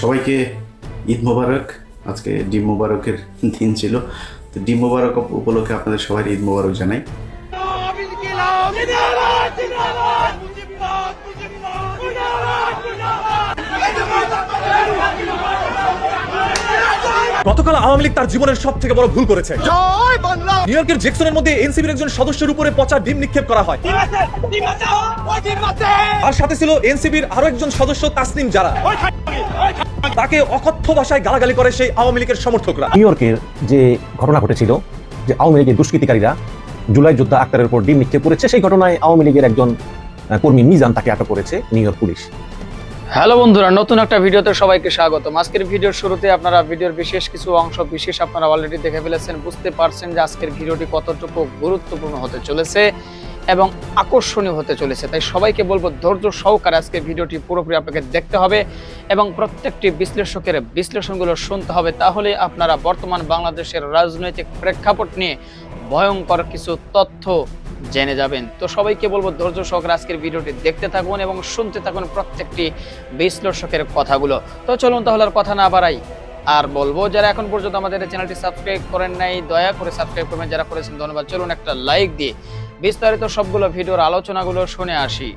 সবাইকে ঈদ মোবারক। আজকে ডিম মোবারকের দিন ছিল। তো ডিম মোবারক উপলক্ষে আপনাদের সবাই ঈদ মোবারক জানাই। গতকাল আওয়ামী লীগ তার জীবনের সব থেকে বড় ভুল করেছে। নিউ ইয়র্কের জেকসনের মধ্যে এনসিবির একজন সদস্যের উপরে পচা ডিম নিক্ষেপ করা হয়। আর সাথে ছিল এনসিবির আরও একজন সদস্য তাসনিম যারা তাকে অকথ্য ভাষায় গালাগালি করে সেই আওয়ামী লীগের সমর্থকরা। নিউ ইয়র্কের যে ঘটনা ঘটেছিল যে আওয়ামী লীগের দুষ্কৃতিকারীরা জুলাই যোদ্ধা আক্তারের উপর ডিম নিক্ষেপ করেছে সেই ঘটনায় আওয়ামী লীগের একজন কর্মী মিজান তাকে আটক করেছে নিউ ইয়র্ক পুলিশ। হ্যালো বন্ধুরা নতুন একটা ভিডিওতে সবাইকে স্বাগত আজকের ভিডিওর শুরুতে আপনারা ভিডিওর বিশেষ কিছু অংশ বিশেষ আপনারা অলরেডি দেখে ফেলেছেন বুঝতে পারছেন যে আজকের ভিডিওটি কতটুকু গুরুত্বপূর্ণ হতে চলেছে। এবং আকর্ষণীয় হতে চলেছে। তাই সবাইকে বলব, ধৈর্য সহকারে আজকের ভিডিওটি পুরোপুরি আপনাকে দেখতে হবে এবং প্রত্যেকটি বিশ্লেষকের বিশ্লেষণগুলো শুনতে হবে। তাহলে আপনারা বর্তমান বাংলাদেশের রাজনৈতিক প্রেক্ষাপট নিয়ে ভয়ঙ্কর কিছু তথ্য জেনে যাবেন। তো সবাইকে বলব, ধৈর্য সহকারে আজকের ভিডিওটি দেখতে থাকুন এবং শুনতে থাকুন প্রত্যেকটি বিশ্লেষকের কথাগুলো। তো চলুন তাহলে আর কথা না বাড়াই, আর বলব, যারা এখন পর্যন্ত আমাদের চ্যানেলটি সাবস্ক্রাইব করেন নাই, দয়া করে সাবস্ক্রাইব করবেন। যারা করেছেন, ধন্যবাদ। চলুন একটা লাইক দিয়ে বিস্তারিত সবগুলো ভিডিওর আলোচনাগুলো শুনে আসি।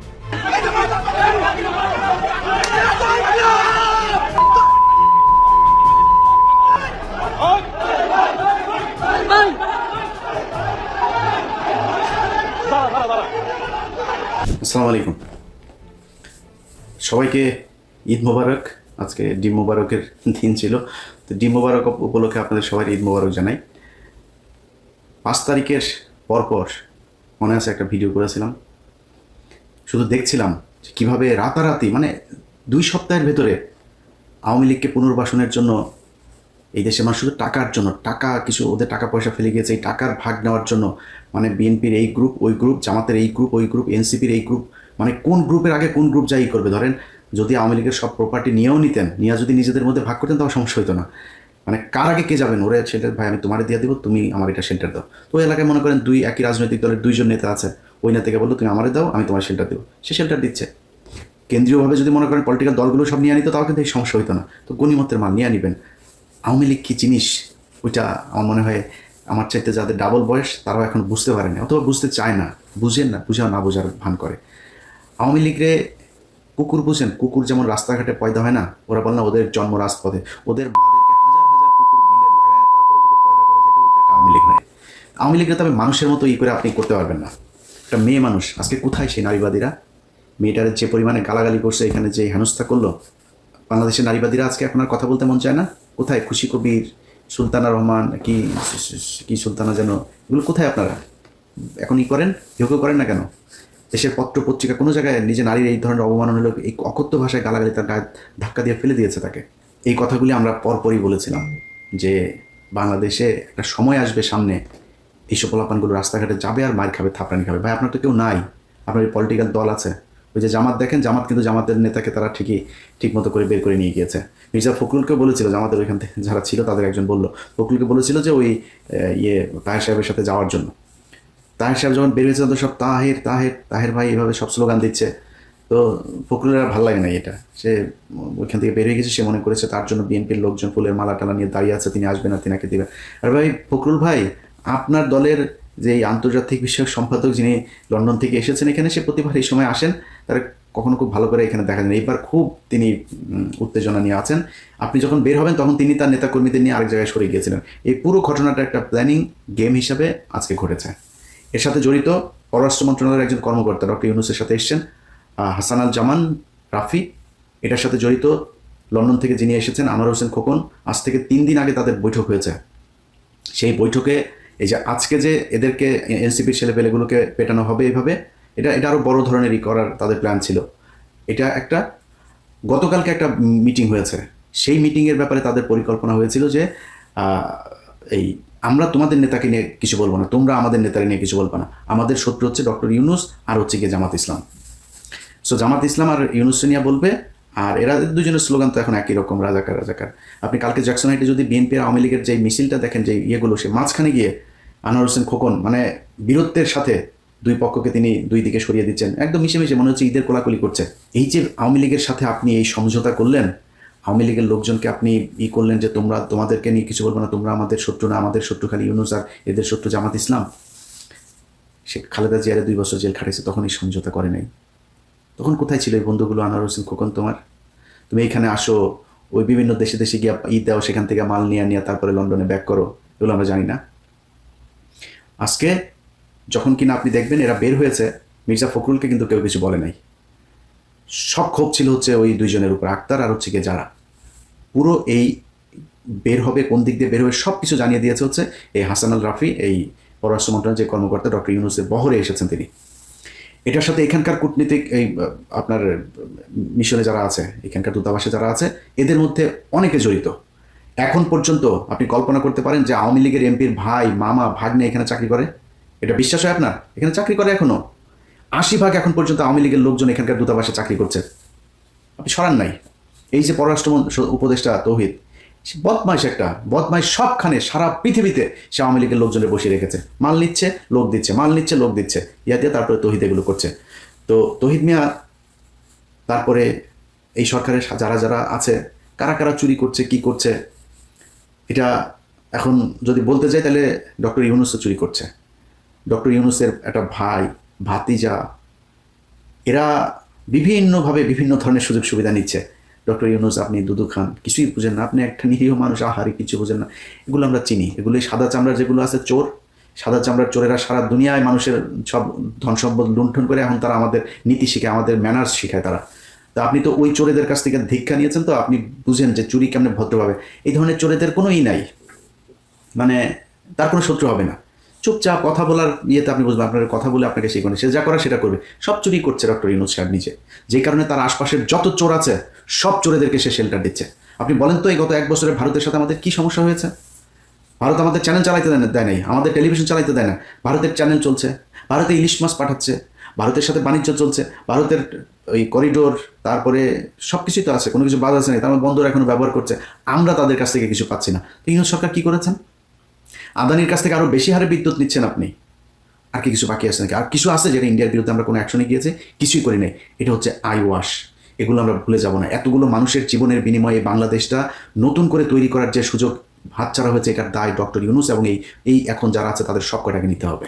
আলাইকুম। সবাইকে ঈদ মোবারক। আজকে ডিম মোবারকের দিন ছিল। তো ডিম মোবারক উপলক্ষে আপনাদের সবাই ঈদ মোবারক জানাই। পাঁচ তারিখের পরপর মনে আছে একটা ভিডিও করেছিলাম। শুধু দেখছিলাম যে কীভাবে রাতারাতি মানে দুই সপ্তাহের ভেতরে আওয়ামী লীগকে পুনর্বাসনের জন্য এই দেশে মানুষ শুধু টাকার জন্য, টাকা কিছু ওদের টাকা পয়সা ফেলে গিয়েছে, এই টাকার ভাগ নেওয়ার জন্য মানে বিএনপির এই গ্রুপ ওই গ্রুপ জামাতের এই গ্রুপ ওই গ্রুপ এনসিপির এই গ্রুপ মানে কোন গ্রুপের আগে কোন গ্রুপ যাই করবে? ধরেন যদি আওয়ামী লীগের সব প্রপার্টি নিয়েও নিতেন, নিয়ে যদি নিজেদের মধ্যে ভাগ করতেন, তাও সমস্যা হতো না। মানে কার আগে কে যাবেন ওরে শেল্টার ভাই, আমি তোমারে দিয়ে দিব, তুমি আমার এটা সেন্টার দাও। তো ওই এলাকায় মনে করেন দুই একই রাজনৈতিক দলের দুইজন নেতা আছে। ওই নেতাকে বলল, তুমি আমারে দাও, আমি তোমার শেল্টার দেবো। সে শেল্টার দিচ্ছে। কেন্দ্রীয়ভাবে যদি মনে করেন পলিটিক্যাল দলগুলো সব নিয়ে নিত তাও কিন্তু এই সমস্যা হতো না। তো গণিমতের মাল নিয়ে নিবেন আওয়ামী লীগ কী জিনিস? ওইটা আমার মনে হয় আমার চাইতে যাদের ডাবল বয়স, তারাও এখন বুঝতে পারেনি। অথবা বুঝতে চায় না। বুঝেন না বুঝাও না বোঝার ভান করে। আওয়ামী লীগরে কুকুর বুঝেন। কুকুর যেমন রাস্তাঘাটে পয়দা হয় না, ওরা বল না ওদের জন্ম রাজপথে। ওদের মাদেরকে হাজার হাজার কুকুর মিলে লাগায় তারপরে যদি পয়দা করে যেটা ওইটা একটা আওয়ামী লীগ নয় আওয়ামী লীগরে তবে মানুষের মতো ই করে আপনি করতে পারবেন না। একটা মেয়ে মানুষ, আজকে কোথায় সেই নারীবাদীরা? মেয়েটার যে পরিমাণে গালাগালি করছে, এখানে যে হেনস্থা করল, বাংলাদেশের নারীবাদীরা আজকে এখন আর কথা বলতে মন চায় না? কোথায় খুশি কবির, সুলতানা রহমান, কি কি সুলতানা যেন, এগুলো কোথায় আপনারা? এখন ই করেন কেউ কেউ করেন না কেন? দেশের পত্র পত্রিকা কোনো জায়গায় নিজে নারীর এই ধরনের অবমাননা হলো এই অকথ্য ভাষায় গালাগালি তার গায়ে ধাক্কা দিয়ে ফেলে দিয়েছে তাকে। এই কথাগুলি আমরা পরপরই বলেছিলাম যে বাংলাদেশে একটা সময় আসবে সামনে এইসব পোলাপানগুলো রাস্তাঘাটে যাবে আর মার খাবে, থাপড়ানি খাবে। ভাই, আপনার তো কেউ নাই। আপনার এই পলিটিক্যাল দল আছে। ওই যে জামাত দেখেন, জামাত কিন্তু জামাতের নেতাকে তারা ঠিকই ঠিক মতো করে বের করে নিয়ে গিয়েছে। মির্জা ফখরুলকে বলেছিল জামাতের ওইখান থেকে, যারা ছিল তাদের একজন বলল, ফখরুলকে বলেছিল যে ওই ইয়ে তাহের সাহেবের সাথে যাওয়ার জন্য। তাহের সাহেব যখন বেরিয়েছে তো সব তাহের তাহের তাহের ভাই এভাবে সব স্লোগান দিচ্ছে। তো ফখরুলের আর ভালো লাগে না এটা। সে ওইখান থেকে বেরিয়ে গেছে, সে মনে করেছে তার জন্য বিএনপির লোকজন ফুলের মালা টালা নিয়ে দাঁড়িয়ে আছে, তিনি আসবেন না, তিনাকে দিবেন আর ভাই, ফখরুল ভাই আপনার দলের যে আন্তর্জাতিক বিষয়ক সম্পাদক যিনি লন্ডন থেকে এসেছেন এখানে, সে প্রতিবার এই সময় আসেন। তারা কখনো খুব ভালো করে এখানে দেখা যায়। এইবার খুব তিনি উত্তেজনা নিয়ে আছেন। আপনি যখন বের হবেন, তখন তিনি তার নেতাকর্মীদের নিয়ে আরেক জায়গায় সরে গিয়েছিলেন। এই পুরো ঘটনাটা একটা প্ল্যানিং গেম হিসাবে আজকে ঘটেছে। এর সাথে জড়িত পররাষ্ট্র মন্ত্রণালয়ের একজন কর্মকর্তা ডক্টর ইউনুসের সাথে এসেছেন হাসান আল জামান রাফি। এটার সাথে জড়িত লন্ডন থেকে যিনি এসেছেন, আনোয়ার হোসেন খোকন। আজ থেকে তিন দিন আগে তাদের বৈঠক হয়েছে। সেই বৈঠকে এই যে আজকে যে এদেরকে এনসিপির ছেলেপেলেগুলোকে পেটানো হবে এইভাবে এটা এটা আরও বড় ধরনের ই করার তাদের প্ল্যান ছিল। এটা একটা, গতকালকে একটা মিটিং হয়েছে। সেই মিটিংয়ের ব্যাপারে তাদের পরিকল্পনা হয়েছিল যে এই আমরা তোমাদের নেতাকে নিয়ে কিছু বলব না, তোমরা আমাদের নেতাকে নিয়ে কিছু বলব না। আমাদের শত্রু হচ্ছে ডক্টর ইউনুস আর হচ্ছে গিয়ে জামাত ইসলাম। সো জামাত ইসলাম আর ইউনুস নিয়ে বলবে, আর এরা দুজনের স্লোগান তো এখন একই রকম, রাজাকার রাজাকার। আপনি কালকে জ্যাকসন হাইটে যদি বিএনপি আওয়ামী লীগের যে মিছিলটা দেখেন যে ইয়েগুলো, সে মাঝখানে গিয়ে আনোয়ার হোসেন খোকন মানে বীরত্বের সাথে দুই পক্ষকে তিনি দুই দিকে সরিয়ে দিচ্ছেন। একদম মিশে মিশে মনে হচ্ছে ঈদের কোলাকুলি করছে। এই যে আওয়ামী লীগের সাথে আপনি এই সমঝোতা করলেন, আওয়ামী লীগের লোকজনকে আপনি ই করলেন যে তোমরা, তোমাদেরকে নিয়ে কিছু বলব না, তোমরা আমাদের শত্রু না, আমাদের শত্রু খালি ইউনুস আর এদের শত্রু জামাত ইসলাম। সে খালেদা জিয়ারে দুই বছর জেল খাটিয়েছে তখন এই সমঝোতা করে নাই। তখন কোথায় ছিল এই বন্ধুগুলো, আনোয়ার হোসেন খোকন তোমার? তুমি এইখানে আসো, ওই বিভিন্ন দেশে দেশে গিয়ে ঈদ দাও, সেখান থেকে মাল নিয়ে নিয়ে তারপরে লন্ডনে ব্যাক করো, এগুলো আমরা জানি না। আজকে যখন কিনা আপনি দেখবেন এরা বের হয়েছে, মির্জা ফখরুলকে কিন্তু কেউ কিছু বলে নাই। সব ক্ষোভ ছিল হচ্ছে ওই দুইজনের উপর, আক্তার আর হচ্ছে গিয়ে যারা। পুরো এই বের হবে, কোন দিক দিয়ে বের হবে সব কিছু জানিয়ে দিয়েছে হচ্ছে এই হাসান আল রাফি, এই পররাষ্ট্র মন্ত্রণালয়ের যে কর্মকর্তা ডক্টর ইউনুসের বহরে এসেছেন তিনি। এটার সাথে এখানকার কূটনীতিক এই, আপনার মিশনে যারা আছে, এখানকার দূতাবাসে যারা আছে, এদের মধ্যে অনেকে জড়িত। এখন পর্যন্ত আপনি কল্পনা করতে পারেন যে আওয়ামী লীগের এমপির ভাই, মামা, ভাগ্নে এখানে চাকরি করে? এটা বিশ্বাস হয় আপনার? এখানে চাকরি করে এখনও? আশি ভাগ এখন পর্যন্ত আওয়ামী লীগের লোকজন এখানকার দূতাবাসে চাকরি করছে। আপনি সরান নাই। এই যে পররাষ্ট্র উপদেষ্টা তৌহিদ বদমাইশ একটা, বদমাইশ সবখানে, সারা পৃথিবীতে সে আওয়ামী লীগের লোকজনের বসিয়ে রেখেছে। মাল নিচ্ছে, লোক দিচ্ছে, মাল নিচ্ছে, লোক দিচ্ছে। ইয়া দিয়ে তারপরে তহিদ এগুলো করছে। তো তহিদ মিয়া, তারপরে এই সরকারের যারা যারা আছে, কারা কারা চুরি করছে, কি করছে এটা এখন যদি বলতে যাই তাহলে ডক্টর ইউনুসও চুরি করছে। ডক্টর ইউনুসের একটা ভাই, ভাতিজা, এরা বিভিন্নভাবে বিভিন্ন ধরনের সুযোগ সুবিধা নিচ্ছে। ডক্টর ইউনুস, আপনি দুদু খান, কিছুই বুঝেন না। আপনি একটা নিরীহ মানুষ, আহারি কিছু বুঝেন না। এগুলো আমরা চিনি। এগুলো সাদা চামড়ার যেগুলো আছে, চোর। সাদা চামড়ার চোরেরা সারা দুনিয়ায় মানুষের সব ধন সম্পদ লুণ্ঠন করে এখন তারা আমাদের নীতি শিখে আমাদের ম্যানার্স শিখায় তারা। তা আপনি তো ওই চোরেদের কাছ থেকে ধিক্ষা নিয়েছেন তো আপনি বুঝেন যে চুরি কেমনে ভদ্রভাবে। এই ধরনের চোরেদের কোনো ই নাই। মানে তার কোনো শত্রু হবে না। চুপচাপ কথা বলার ইয়েতে আপনি বুঝবেন, আপনার কথা বলে আপনাকে সেই সে যা করা সেটা করবে। সব চুরি করছে ডক্টর ইউনুস সাহেব নিজে। যে কারণে তার আশপাশের যত চোর আছে, সব চোরেদেরকে সে শেল্টার দিচ্ছে। আপনি বলেন তো এই গত এক বছরে ভারতের সাথে আমাদের কি সমস্যা হয়েছে? ভারত আমাদের চ্যানেল চালাইতে দেয় না দেয় নাই। আমাদের টেলিভিশন চালাইতে দেয় না। ভারতের চ্যানেল চলছে। ভারতে ইলিশ মাছ পাঠাচ্ছে। ভারতের সাথে বাণিজ্য চলছে। ভারতের ওই করিডোর তারপরে সব কিছুই তো আছে, কোনো কিছু বাদ আছে না তার বন্ধুরা এখনও ব্যবহার করছে। আমরা তাদের কাছ থেকে কিছু পাচ্ছি না। তো ইউনুস সরকার কী করেছেন? আদানির কাছ থেকে আরও বেশি হারে বিদ্যুৎ নিচ্ছেন আপনি। আর কি কিছু বাকি আছে নাকি? আর কিছু আছে যেটা ইন্ডিয়ার বিরুদ্ধে আমরা কোনো অ্যাকশনে গিয়েছে? কিছুই করি নাই। এটা হচ্ছে আই ওয়াশ এগুলো আমরা ভুলে যাব না। এতগুলো মানুষের জীবনের বিনিময়ে বাংলাদেশটা নতুন করে তৈরি করার যে সুযোগ হাতছাড়া হয়েছে, এটার দায় ডক্টর ইউনুস এবং এই এই এখন যারা আছে, তাদের সব কয়টাকে নিতে হবে।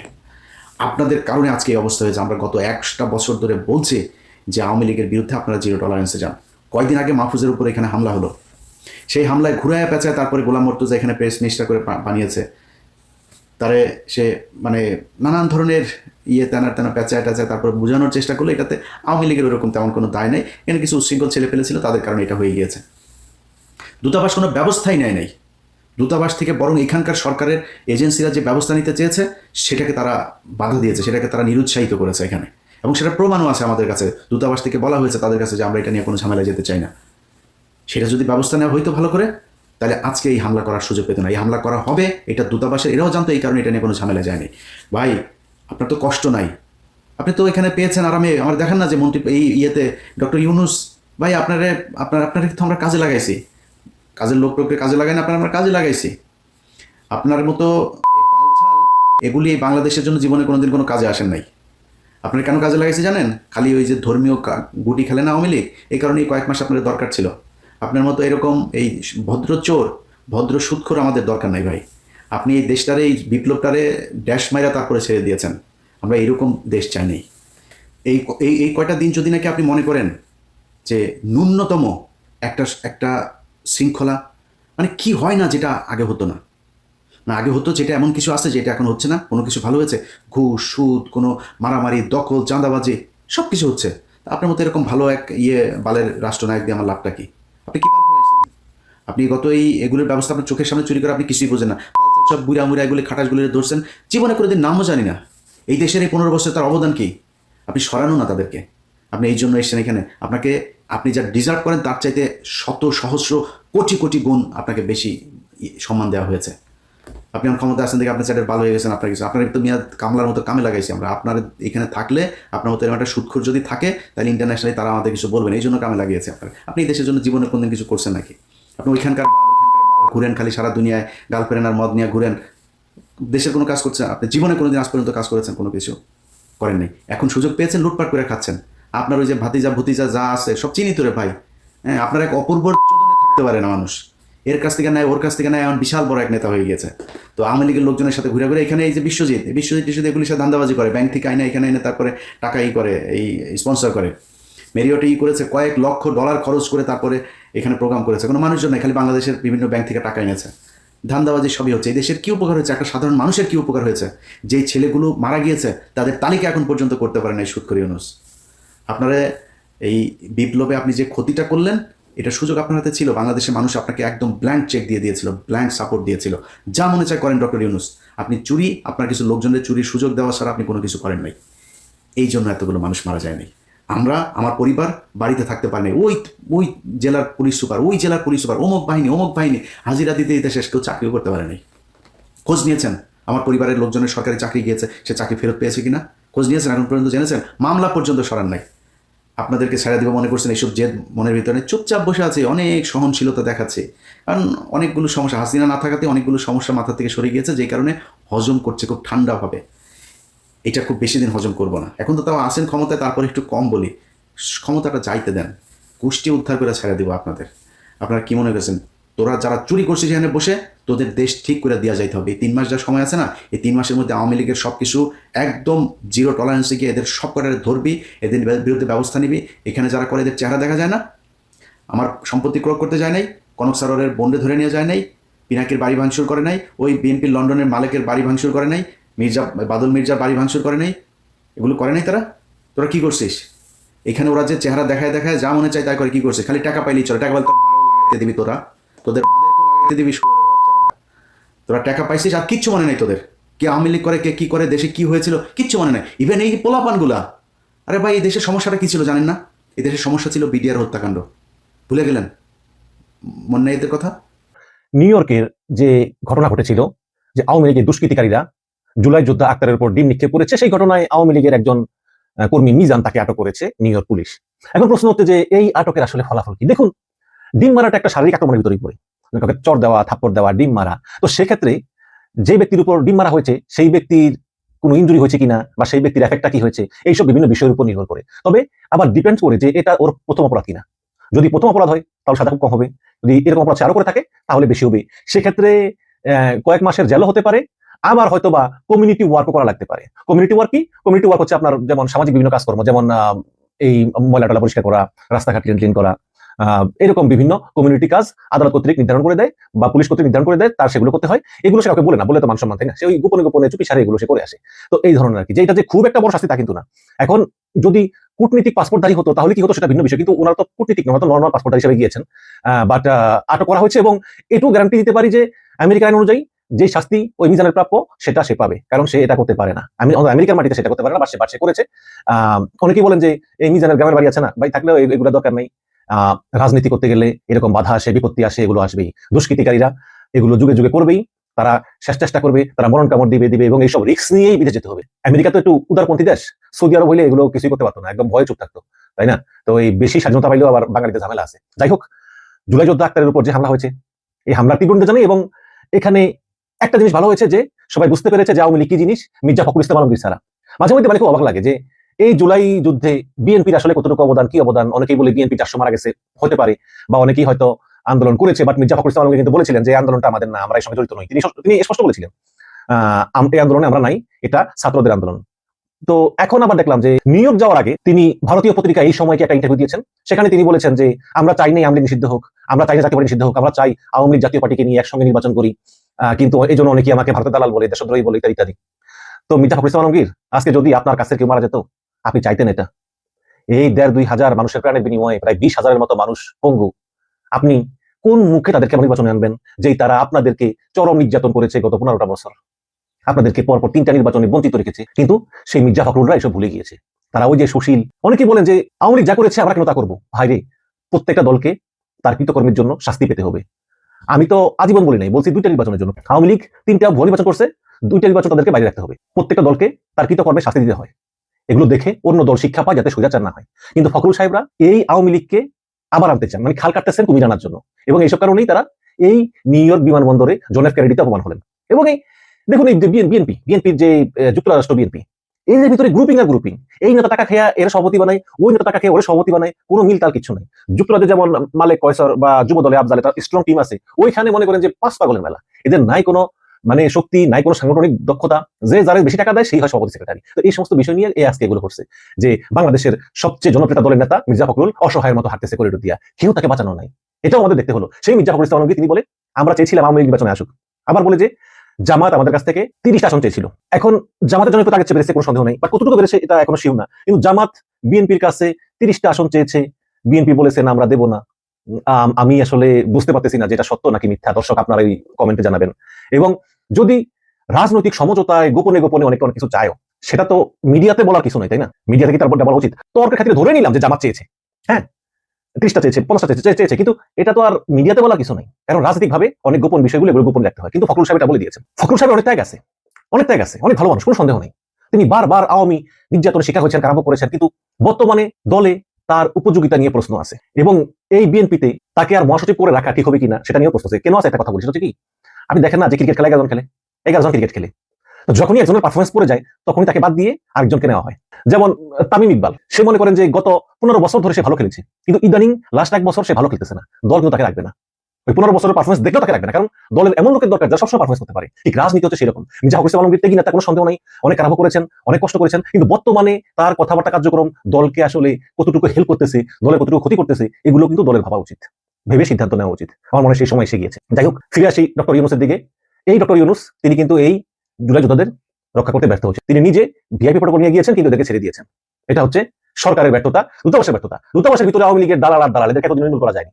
আপনাদের কারণে আজকে এই অবস্থা হয়েছে। আমরা গত একটা বছর ধরে বলছি যে আওয়ামী লীগের বিরুদ্ধে আপনারা জিরো টলারেন্সে যান। কয়েকদিন আগে মাহফুজের উপর এখানে হামলা হলো। সেই হামলায় ঘুরায় পেঁচায় তারপরে গোলাম মর্তুজা এখানে প্রেস মিনিস্টার করে বানিয়েছে। তারে সে মানে নানান ধরনের ইয়ে তেনা তেনা পেঁচায় টেঁচায় তারপর বোঝানোর চেষ্টা করল। এটাতে আওয়ামী লীগের ওরকম তেমন কোনো দায় নেই। এখানে কিছু উশৃঙ্খল ছেলে ফেলেছিল তাদের কারণে এটা হয়ে গিয়েছে। দূতাবাস কোনো ব্যবস্থাই নেয় নাই। দূতাবাস থেকে বরং এখানকার সরকারের এজেন্সিরা যে ব্যবস্থা নিতে চেয়েছে, সেটাকে তারা বাধা দিয়েছে, সেটাকে তারা নিরুৎসাহিত করেছে এখানে। এবং সেটা প্রমাণও আছে আমাদের কাছে। দূতাবাস থেকে বলা হয়েছে তাদের কাছে যে আমরা এটা নিয়ে কোনো ঝামেলা যেতে চাই না। সেটা যদি ব্যবস্থা নেওয়া হইতো ভালো করে, তাহলে আজকে এই হামলা করার সুযোগ পেত না। এই হামলা করা হবে, এটা দূতাবাসের, এরাও জানতো এই কারণে এটা নিয়ে কোনো ঝামেলা যায়নি। ভাই, আপনার তো কষ্ট নাই। আপনি তো এখানে পেয়েছেন আরামে। আমার দেখেন না যে মন্ত্রী, এই ইয়েতে ডক্টর ইউনুস, ভাই, আপনারে, আপনার আপনার তো আমরা কাজে লাগাইছি। কাজের লোক টোককে কাজে লাগাই না, আপনার আমরা কাজে লাগাইছি। আপনার মতো এগুলি বাংলাদেশের জন্য জীবনে কোনোদিন কোনো কাজে আসেন নাই। আপনার কেন কাজে লাগাইছে জানেন? খালি ওই যে ধর্মীয় গুটি খেলে না লীগ? এই কারণেই কয়েক মাস আপনার দরকার ছিল। আপনার মতো এরকম এই ভদ্র চোর, ভদ্র সুৎখোর আমাদের দরকার নাই ভাই। আপনি এই দেশটারে, এই বিপ্লবটারে ড্যাশ মাইরা তারপরে ছেড়ে দিয়েছেন। আমরা এরকম দেশ চাই নাই। এই এই কয়টা দিন যদি নাকি আপনি মনে করেন যে ন্যূনতম একটা একটা শৃঙ্খলা মানে কি হয় না যেটা আগে হতো না? আগে হতো যেটা এমন কিছু আছে যেটা এখন হচ্ছে না, কোনো কিছু ভালো হয়েছে? ঘুষ, সুদ, কোনো মারামারি, দখল, চাঁদাবাজি সব কিছু হচ্ছে আপনার মতো এরকম ভালো এক ইয়ে বালের রাষ্ট্রনায়ক দিয়ে আমার লাভটা কি? আপনি কি আপনি গত এই এগুলোর ব্যবস্থা আপনার চোখের সামনে চুরি করে আপনি কিছুই বোঝেন না। সব বুড়া মুড়া এগুলি খাটাসগুলি ধরছেন। জীবনে করে দিন নামও জানি না। এই দেশের এই পনেরো বছর তার অবদান কি? আপনি সরানো না তাদেরকে। আপনি এই জন্য এসেছেন এখানে। আপনাকে, আপনি যা ডিজার্ভ করেন তার চাইতে শত সহস্র কোটি কোটি গুণ আপনাকে বেশি সম্মান দেওয়া হয়েছে। আপনি ক্ষমতা আছেন দেখে আপনার চ্যাটের ভালো হয়ে গেছেন, আপনার কিছু আপনার তো মিয়া কামলার মতো কামে লাগাইছি আমরা। আপনার এখানে থাকলে আপনার মতো এরকম একটা সুৎখোর যদি থাকে, তাহলে ইন্টারন্যাশনালি তারা আমাদের কিছু বলবেন এই জন্য কামে লাগিয়েছে আপনার। আপনি দেশের জন্য জীবনে কোনদিন কিছু করছেন নাকি? আপনি ওইখানকার ঘুরেন খালি সারা দুনিয়ায় গার্লফ্রেন্ড আর মদ নিয়ে ঘুরেন। দেশের কোনো কাজ করছেন? আপনি জীবনে কোনোদিন আজ পর্যন্ত কাজ করেছেন কোনো কিছু? করেন নাই। এখন সুযোগ পেয়েছেন, লুটপাট করে খাচ্ছেন। আপনার ওই যে ভাতিজা, ভতিজা যা আছে, সব চিনি তো রে ভাই। হ্যাঁ আপনার এক অপূর্ব থাকতে পারে না মানুষ। এর কাছ থেকে নেয়, ওর কাছ থেকে নেয়, এমন বিশাল বড় এক নেতা হয়ে গেছে তো আওয়ামী লীগের লোকজনের সাথে ঘুরে ঘুরে এখানে এই যে বিশ্বজিৎ বিশ্বজিৎ টিশ্বজিৎ এগুলির সাথে ধান্দাবাজি করে, ব্যাংক থেকে আইনা, এখানে এনে তারপরে টাকা ই করে, এই স্পন্সর করে। মেরিওটে ই করেছে, কয়েক লক্ষ ডলার খরচ করে তারপরে এখানে প্রোগ্রাম করেছে। কোনো মানুষজন খালি বাংলাদেশের বিভিন্ন ব্যাংক থেকে টাকা এনেছে। ধান্দাবাজি সবই হচ্ছে। এই দেশের কী উপকার হয়েছে? একটা সাধারণ মানুষের কী উপকার হয়েছে? যেই ছেলেগুলো মারা গিয়েছে, তাদের তালিকা এখন পর্যন্ত করতে পারেন এই সুৎকরি অনুস আপনারা এই বিপ্লবে আপনি যে ক্ষতিটা করলেন এটা সুযোগ আপনার হাতে ছিল। বাংলাদেশের মানুষ আপনাকে একদম ব্ল্যাঙ্ক চেক দিয়ে দিয়েছিল ব্ল্যাঙ্ক সাপোর্ট দিয়েছিল। যা মনে চায় করেন ডক্টর ইউনুস। আপনি চুরি, আপনার কিছু লোকজনের চুরির সুযোগ দেওয়া ছাড়া আপনি কোনো কিছু করেন নাই। এই জন্য এতগুলো মানুষ মারা যায়নি আমরা, আমার পরিবার বাড়িতে থাকতে পারিনি ওই ওই জেলার পুলিশ সুপার, ওই জেলার পুলিশ সুপার, অমুক বাহিনী অমুক বাহিনী, হাজিরা দিতে দিতে শেষ, কেউ চাকরিও করতে পারেনি খোঁজ নিয়েছেন? আমার পরিবারের লোকজনের সরকারি চাকরি গিয়েছে, সে চাকরি ফেরত পেয়েছে কিনা? খোঁজ নিয়েছেন? এখন পর্যন্ত জেনেছেন? মামলা পর্যন্ত সরান নাই। আপনাদেরকে ছেড়ে দেবো মনে করছেন এইসব জেদ মনের ভিতরে। চুপচাপ বসে আছে, অনেক সহনশীলতা দেখাচ্ছে। কারণ অনেকগুলো সমস্যা, হাসিনা না থাকাতে অনেকগুলো সমস্যা মাথা থেকে সরে গিয়েছে, যেই কারণে হজম করছে খুব ঠান্ডাভাবে এটা খুব বেশি দিন হজম করব না। এখন তো তাও আসেন ক্ষমতায়, তারপরে একটু কম বলি। ক্ষমতাটা চাইতে দেন। কুষ্টি উদ্ধার করে ছেড়ে দেবো আপনাদের। আপনারা কি মনে করছেন? তোরা যারা চুরি করছিস সেখানে বসে তোদের দেশ ঠিক করে দেওয়া যাইতে হবে। এই তিন মাস যা সময় আছে না, এই তিন মাসের মধ্যে আওয়ামী লীগের সব কিছু একদম জিরো টলারেন্সে গিয়ে এদের সব কটারে ধরবি, এদের বিরুদ্ধে ব্যবস্থা নিবি। এখানে যারা করে এদের চেহারা দেখা যায় না। আমার সম্পত্তি ক্রয় করতে যায় নাই, কনক সারোয়ারের বন্ডে ধরে নিয়ে যায় নাই, পিনাকির বাড়ি ভাঙচুর করে নাই, ওই বিএনপি লন্ডনের মালিকের বাড়ি ভাঙচুর করে নাই, মির্জা, বাদল মির্জার বাড়ি ভাঙচুর করে নাই। এগুলো করে নাই তারা? তোরা কি করছিস? এখানে ওরা যে চেহারা দেখায় দেখায় যা মনে চায় তাই করে, কি করছে? খালি টাকা পাইলেই চলে। টাকা লাগাইতে দিবি তোরা। তোদের লাগাইতে দিবি তোরা টাকা পাইছিস আর কিচ্ছু মনে নাই তোদের। কে আওয়ামী লীগ করে, কে কি করে, দেশে কি হয়েছিল, কিচ্ছু মনে নাই। ইভেন এই পোলাপানগুলা। আরে ভাই, এই দেশের সমস্যাটা কি ছিল জানেন না? এই দেশের সমস্যা ছিল বিডিআর হত্যাকাণ্ড। ভুলে গেলেন? মনে নেই এদের কথা? নিউ ইয়র্কের যে ঘটনা ঘটেছিল, যে আওয়ামী লীগের দুষ্কৃতিকারীরা জুলাই যোদ্ধা আক্তারের উপর ডিম নিক্ষেপ করেছে, সেই ঘটনায় আওয়ামী লীগের একজন কর্মী মিজান তাকে আটক করেছে নিউ ইয়র্ক পুলিশ। এখন প্রশ্ন হচ্ছে যে এই আটকের আসলে ফলাফল কি? দেখুন, ডিম মারাটা একটা শারীরিক আক্রমণের ভিতরেই পড়ে। কাউকে চর দেওয়া, থাপ্পড় দেওয়া, ডিম মারা। তো সেক্ষেত্রে যে ব্যক্তির উপর ডিম মারা হয়েছে, সেই ব্যক্তির কোনো ইঞ্জুরি হয়েছে কিনা বা সেই ব্যক্তির এফেক্টটা কি হয়েছে, এইসব বিভিন্ন বিষয়ের উপর নির্ভর করে। তবে আবার ডিপেন্ড করে যে এটা ওর প্রথম অপরাধ কিনা। যদি প্রথম অপরাধ হয়, তাহলে সাদা খুব কম হবে। যদি এরকম অপরাধ আরও করে থাকে, তাহলে বেশি হবে। সেক্ষেত্রে কয়েক মাসের জেলও হতে পারে। আবার হয়তো বা কমিউনিটি ওয়ার্কও করা লাগতে পারে। কমিউনিটি ওয়ার্ক কি? কমিউনিটি ওয়ার্ক হচ্ছে আপনার যেমন সামাজিক বিভিন্ন কাজকর্ম, যেমন এই ময়লা টলা পরিষ্কার করা, রাস্তাঘাট ক্লিন করা এরকম বিভিন্ন কমিউনিটি কাজ আদালত কর্তৃক নির্ধারণ করে দেয় বা পুলিশ কর্তৃক নির্ধারণ করে দেয়, তার সেগুলো করতে হয়। এগুলো সে কাউকে বলে না, বলে তো মান সম্মান তাই না। সে ওই গোপনে গোপনে চুপি সারে এগুলো সে করে আসে। তো এই ধরনের আর কি যে এটা যে খুব একটা বড় শাস্তি তা কিন্তু না। এখন যদি কূটনীতিক পাসপোর্টধারী হতো, তাহলে কি হতো সেটা ভিন্ন বিষয়। কিন্তু ওনারা তো কূটনীতিক নয় তো নর্মাল পাসপোর্ট হিসেবে গিয়েছেন। বাট আটক করা হয়েছে এবং এটুকু গ্যারান্টি দিতে পারি যে আমেরিকা আইন অনুযায়ী যে শাস্তি ওই মিজানের প্রাপ্য, সেটা সে পাবে। কারণ সে এটা করতে পারে না। আমি আমেরিকার মাটিতে সেটা করতে পারে না, বা সে করেছে। অনেকেই বলেন যে এই মিজানের গ্রামের বাড়ি আছে না, ভাই থাকলেও এগুলো দরকার নেই। রাজনীতি করতে গেলে এরকম বাধা আসে, বিপত্তি আসে, এগুলো আসবেই। দুষ্কৃতিকারীরা এগুলো যুগে যুগে করবেই, তারা শেষ চেষ্টা করবে, তারা মরণ কামড় দিবে দিবে, এবং এইসব রিস্ক নিয়েই বিদেশ যেতে হবে। আমেরিকা তো একটু উদারপন্থী দেশ, সৌদি আরব হইলে এগুলো কিছুই করতে পারতো না, একদম ভয়ে চুপ থাকতো, তাই না? তো এই বেশি স্বাধীনতা পাইলেও আবার বাঙালিতে ঝামেলা আছে। যাই হোক, জুলাই যোদ্ধা আক্তারের উপর যে হামলা হয়েছে, এই হামলার তীব্রতা জানাই, এবং এখানে একটা জিনিস ভালো হয়েছে যে সবাই বুঝতে পেরেছে যে আওয়ামী লীগ কি জিনিস, মির্জা ফখরুল ইসলাম আলমগীর ছাড়া। মাঝে মধ্যে মানে খুব অবাক লাগে যে এই জুলাই যুদ্ধে বিএনপির আসলে কতটুকু অবদান, কি অবদান? অনেকেই বলে বিএনপি চারশো মারা গেছে, হতে পারে, বা অনেকেই হয়তো আন্দোলন করেছে বাট মির্জা ফখরুল ইসলাম কিন্তু বলেছিলেন যে, এই আন্দোলনটা আমাদের না, আমরা এর সঙ্গে জড়িত নই। তিনি স্পষ্ট বলেছিলেন, আহ এই আন্দোলনে আমরা নাই, এটা ছাত্রদের আন্দোলন। তো এখন আবার দেখলাম যে নিউ ইয়র্ক যাওয়ার আগে তিনি ভারতীয় পত্রিকা এই সময়কে একটা ইন্টারভিউ দিয়েছেন। সেখানে তিনি বলেছেন যে, আমরা চাই নাই আওয়ামী লীগ নিষিদ্ধ হোক, আমরা চাই না জাতীয় পার্টি নিষিদ্ধ হোক, আমরা চাই আওয়ামী লীগ জাতীয় পার্টিকে নিয়ে একসঙ্গে নির্বাচন করি। কিন্তু এই জন্য অনেকে আমাকে ভারতের দালাল বলে, দেশদ্রোহী বলে, ইত্যাদি ইত্যাদি। তো মির্জা ফখরুল ইসলাম আজকে যদি আপনার কাছে কেউ মারা যেত আপনি চাইতেন এটা। এই দেড় দুই হাজার মানুষের প্রাণের বিনিময়ে প্রায় বিশ হাজারের মতো মানুষ পঙ্গু। আপনি কোন মুখে তাদেরকে নির্বাচনে আনবেন, যেই তারা আপনাদেরকে চরম নির্যাতন করেছে গত পনেরোটা বছর? আপনাদেরকে পরপর তিনটা নির্বাচনে বঞ্চিত রেখেছে, কিন্তু সেই মির্জা ফখরুলরা এসব ভুলে গিয়েছে। তারা ওই যে সুশীল, অনেকেই বলেন যে আওয়ামী লীগ যা করেছে আমরা কেন তা করব? ভাইরে প্রত্যেকটা দলকে তার কৃতকর্মের জন্য শাস্তি পেতে হবে। আমি তো আজীবন বলি নাই, বলছি দুইটা নির্বাচনের জন্য। আওয়ামী লীগ তিনটা ভুয়া নির্বাচন করছে, দুইটা নির্বাচন তাদেরকে বাইরে রাখতে হবে। প্রত্যেকটা দলকে তার কৃতকর্মে শাস্তি দিতে হয়। এগুলো দেখে অন্য দল শিক্ষা পায় যাতে সোজাচার না হয়। কিন্তু ফখরুল সাহেবরা এই আওয়ামী লীগকে আবার আনতে চান মানে খাল কাটতেছেন কুমির আনার জন্য। এবং এইসব কারণেই তারা এই নিউ ইয়র্ক বিমানবন্দরে জোনেফ ক্যানেডিতে অপমান হলেন। এবং এই দেখুন এই বিএনপি বিএনপির যে যুক্তরাষ্ট্র বিএনপি যে ভিতরে গ্রুপিং আর গ্রুপিং এই নেতা টাকা খেয়া এর সভাপতি বানায়, ওই নেতা টাকা খেয়ে ওরা সভাপতি বানায়, কোনো মিল তার কিছু নাই। যুক্তরাজ্যে যেমন মালেক কয়সর বা যুব দলে আফজাল একটা স্ট্রং টিম আছে, ওইখানে মনে করেন যে পাঁচ পাগলের মেলা। এদের নাই কোনো মানে শক্তি নাই কোনো সাংগঠনিক দক্ষতা, যে যারা বেশি টাকা দেয়, সেই হয় সভাপতি সেক্রেটারি তো এই সমস্ত বিষয় নিয়ে এই আজকে এগুলো করছে যে বাংলাদেশের সবচেয়ে জনপ্রিয় দলের নেতা মির্জা ফখরুল অসহায়ের মতো হাঁটতেছে করিডোর দিয়া। কেউ তাকে বাঁচানো নাই। এটাও আমাদের দেখতে হলো। সেই মির্জা ফখরুল ইসলাম তিনি বলে, আমরা চেয়েছিলাম আওয়ামী নির্বাচনে আসুক। আবার বলে যে, জামাত আমাদের কাছ থেকে তিরিশ আসন চেয়েছিল। এখন জামাতের জন্য তো টার্গেট বেড়েছে কোনো সন্দেহ নেই। বা কতটুকু বেড়েছে এটা এখনও শিউ না। কিন্তু জামাত বিএনপির কাছে তিরিশটা আসন চেয়েছে। বিএনপি বলেছে, না, আমরা দেবো না। আম, আসলে বুঝতে পারতেছি না যেটা সত্য নাকি মিথ্যা। দর্শক আপনারা এই কমেন্টে জানাবেন। এবং যদি রাজনৈতিক সমঝোতায় গোপনে গোপনে অনেক অনেক কিছু চায়ও সেটা তো মিডিয়াতে বলার কিছু নয় তাই না? মিডিয়া থেকে তারপর বলা উচিত। তর্কের খাতিরে ধরে নিলাম যে জামাত চেয়েছে। হ্যাঁ? ত্রিশটা চেয়েছে পঞ্চাশটা চেয়েছে চেয়েছে। কিন্তু এটা তো আর মিডিয়াতে বলা কিছু নাই। কারণ রাজনৈতিক ভাবে অনেক গোপন বিষয়গুলো এগুলো গোপন রাখতে হয়। কিন্তু ফখরুল সাহেব এটা বলে দিয়েছেন। ফখরুল সাহেব অনেক ত্যাগ আছে। অনেক ত্যাগ আছে। অনেক ভালো মানুষ কোনো সন্দেহ নেই। তিনি বারবার আওয়ামী নির্যাতনের শিকার হয়েছেন কারাম্ভ করেছেন। কিন্তু বর্তমানে দলে তার উপযোগিতা নিয়ে প্রশ্ন আছে। এবং এই বিএনপিতে তাকে আর মহাসচিব করে রাখা ঠিক হবে কিনা সেটা নিয়েও প্রশ্ন আছে। কেন আছে একটা কথা বলছি হচ্ছে কি? আপনি দেখেন না যে ক্রিকেট খেলা এগারো জন খেলে? এগারো জন ক্রিকেট খেলে যখনই একজনের পারফরমেন্স পড়ে যায়, তখনই তাকে বাদ দিয়ে আরেকজনকে নেওয়া হয়। যেমন তামিম ইকবাল। সে মনে করেন যে গত পনেরো বছর ধরে সে ভালো খেলেছে। কিন্তু ইদানিং লাস্ট এক বছর সে ভালো খেলতেছে না। দল কিন্তু তাকে রাখবে না। ওই পনেরো বছরের পারফরমেন্স দেখলেও তাকে রাখবে না। কারণ দলের এমন লোকের দরকার যারা সবসময় পারফরমেন্স করতে পারে। ঠিক, রাজনীতি হচ্ছে সেরকম। মির্জা ইসলাম আলমগীর তেগিনা তার কোনো সন্দেহ নেই। অনেক কারাভ করেছেন, অনেক কষ্ট করেছেন। কিন্তু বর্তমানে তার কথাবার্তা কার্যক্রম, দলকে আসলে কতটুকু হেল্প করতেছে, দলের কতটুকু ক্ষতি করতেছে, এগুলো কিন্তু দলের ভাবা উচিত। ভেবে সিদ্ধান্ত নেওয়া উচিত। আমার মনে সেই সময় এসে গিয়েছে। যাই হোক, ফিরে আসি ডক্টর ইউনুসের দিকে। এই ডক্টর ইউনুস, তিনি কিন্তু এই জুলাই যোদ্ধাদের রক্ষা করতে ব্যর্থ হচ্ছে তিনি নিজে ভিআইপি প্রটোকল নিয়ে গিয়েছেন, কিন্তু এদেরকে ছেড়ে দিয়েছেন। এটা হচ্ছে সরকারের ব্যর্থতা, দূতাবাসের ব্যর্থতা। দূতাবাসের ভিতরে আওয়ামী লীগের দালাল আর দালাল এদেরকে এতদিন করা যায়নি।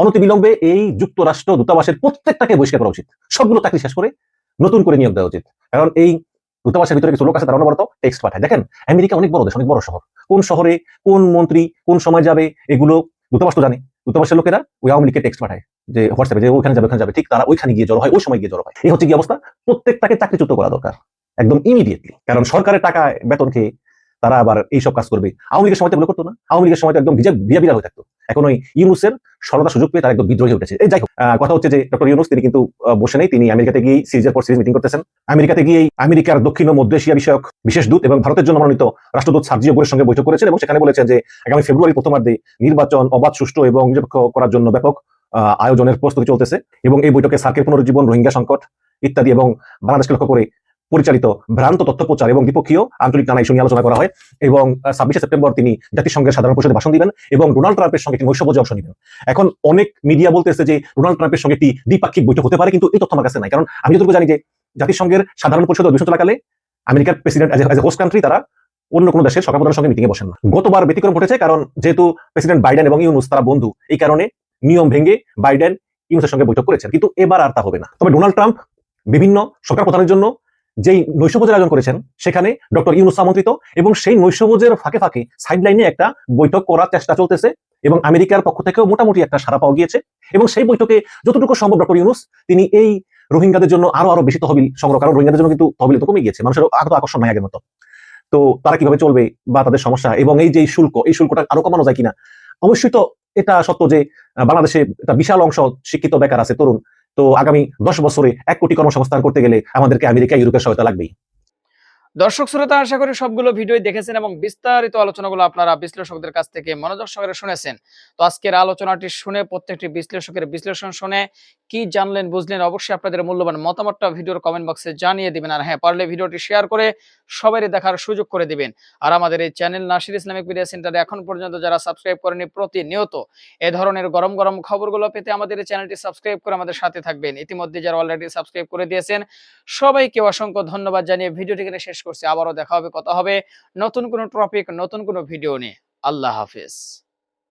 অনতি বিলম্বে এই যুক্তরাষ্ট্র দূতাবাসের প্রত্যেকটাকে বহিষ্কার করা উচিত। সবগুলো চাকরি শেষ করে নতুন করে নিয়োগ দেওয়া উচিত। কারণ এই দূতাবাসের ভিতরে কিছু লোক আছে তারা অনবরত টেক্সট পাঠায়। দেখেন, আমেরিকা অনেক বড় দেশ, অনেক বড় শহর। কোন শহরে কোন মন্ত্রী কোন সময় যাবে, এগুলো দূতাবাস তো জানে। দূতাবাসের লোকেরা ওই আওয়ামী লীগকে টেক্সট পাঠায় যে হোয়াটসঅ্যাপে যে ওখানে যাবে ওখানে যাবে। ঠিক তারা ওইখানে গিয়ে জড়ো হয়, ওই সময় গিয়ে জড়ো হয়। এই হচ্ছে কি অবস্থা? প্রত্যেকটাকে চাকরিচ্যুত করা দরকার, একদম ইমিডিয়েটলি কারণ সরকারের টাকা বেতন খেয়ে তারা আবার এইসব কাজ করবে। আওয়ামী লীগের সময় এগুলো করতো না। আওয়ামী লীগের সময় একদম বিয়া বিরা হয়ে থাকতো। এখন ওই ইউনুসের সরলতা সুযোগ পেয়ে তার একদম বিদ্রোহী উঠেছে। এই যাই হোক কথা হচ্ছে যে ডক্টর ইউনুস, তিনি কিন্তু বসে নেই, তিনি আমেরিকাতে গিয়ে সিরিজের পর সিরিজ মিটিং করতেছেন। আমেরিকাতে গিয়ে আমেরিকার দক্ষিণ ও মধ্য এশিয়া বিষয়ক বিশেষ দূত এবং ভারতের জন্য মনোনীত রাষ্ট্রদূত সার্জিও গোরের সঙ্গে বৈঠক করেছেন এবং সেখানে বলেছেন যে আগামী ফেব্রুয়ারি প্রথমার্ধে নির্বাচন অবাধ, সুষ্ঠু এবং নিরপেক্ষ করার জন্য ব্যাপক আয়োজনের প্রস্তুতি চলতেছে এবং এই বৈঠকে সার্কের পুনরুজ্জীবন, রোহিঙ্গা সংকট ইত্যাদি এবং বাংলাদেশকে লক্ষ্য করে পরিচালিত ভ্রান্ত তথ্য প্রচার এবং দ্বিপক্ষীয় আঞ্চলিক নানা ইস্যু নিয়ে আলোচনা করা হয় এবং ছাব্বিশে সেপ্টেম্বর তিনি জাতিসংঘের সাধারণ পরিষদে ভাষণ দিবেন এবং ডোনাল্ড ট্রাম্পের সঙ্গে তিনি নৈশভোজে অংশ নেবেন এখন অনেক মিডিয়া বলতেছে যে ডোনাল্ড ট্রাম্পের সঙ্গে একটি দ্বিপাক্ষিক বৈঠক হতে পারে, কিন্তু এই তথ্য আমার কাছে নাই। কারণ আমি যতটুকু জানি যে জাতিসংঘের সাধারণ পরিষদ অধিবেশন চলাকালে আমেরিকার president as a host country তারা অন্য কোনো দেশের সরকার সঙ্গে মিটিংয়ে বসেন না। গতবার ব্যতিক্রম ঘটেছে, কারণ যেহেতু প্রেসিডেন্ট বাইডেন এবং ইউনুস তারা বন্ধু, এই কারণে নিয়ম ভেঙে বাইডেন ইউনুসের সঙ্গে বৈঠক করেছেন। কিন্তু এবার আর তা হবে না। তবে ডোনাল্ড ট্রাম্প বিভিন্ন সরকার প্রধানের জন্য যেই নৈশভোজের আয়োজন করেছেন, সেখানে ডক্টর ইউনুস আমন্ত্রিত এবং সেই নৈশভোজের ফাঁকে ফাঁকে সাইড লাইনে একটা বৈঠক করার চেষ্টা চলতেছে এবং আমেরিকার পক্ষ থেকেও মোটামুটি একটা সারা পাওয়া গিয়েছে এবং সেই বৈঠকে যতটুকু সম্ভব ডক্টর ইউনুস, তিনি এই রোহিঙ্গাদের জন্য আরও আরও বেশি তহবিল সংগ্রহ কারণ রোহিঙ্গাদের জন্য কিন্তু তহবিল তো কমে গিয়েছে, মানুষের আগত আকর্ষণ নাই আগের মতো। তো তারা কীভাবে চলবে বা তাদের সমস্যা এবং এই যে শুল্ক, এই শুল্কটা আরও কমানো যায় কিনা? অবশ্যই তো এটা সত্য যে বাংলাদেশে একটা বিশাল অংশ শিক্ষিত বেকার আছে, তরুণ। তো আগামী দশ বছরে এক কোটি কর্মসংস্থান করতে গেলে আমাদেরকে আমেরিকা ইউরোপের সহায়তা লাগবেই। দর্শক শ্রোতা, আশা করি সবগুলো ভিডিও দেখেছেন এবং বিস্তারিত আলোচনাগুলো আপনারা বিশ্লেষকদের কাছ থেকে মনোযোগ সহকারে শুনেছেন। তো আজকের আলোচনাটি শুনে প্রত্যেকটি বিশ্লেষকের বিশ্লেষণ শুনে কি জানলেন, বুঝলেন, অবশ্যই আপনাদের মূল্যবান মতামতটা ভিডিওর কমেন্ট বক্সে জানিয়ে দিবেন। আর হ্যাঁ পারলে ভিডিওটি শেয়ার করে সবাই দেখার সুযোগ করে দিবেন। আর আমাদের এই চ্যানেল নাসির ইসলামিক মিডিয়া সেন্টারে এখন পর্যন্ত যারা সাবস্ক্রাইব করেনি প্রতিনিয়ত এ ধরনের গরম গরম খবরগুলো পেতে আমাদের এই চ্যানেলটি সাবস্ক্রাইব করে আমাদের সাথে থাকবেন। ইতিমধ্যে যারা অলরেডি সাবস্ক্রাইব করে দিয়েছেন, সবাইকে অসংখ্য ধন্যবাদ জানিয়ে ভিডিওটি শেষ করছি। আবারও দেখা হবে, কথা হবে নতুন কোনো টপিক নতুন কোনো ভিডিও নিয়ে। আল্লাহ হাফিজ।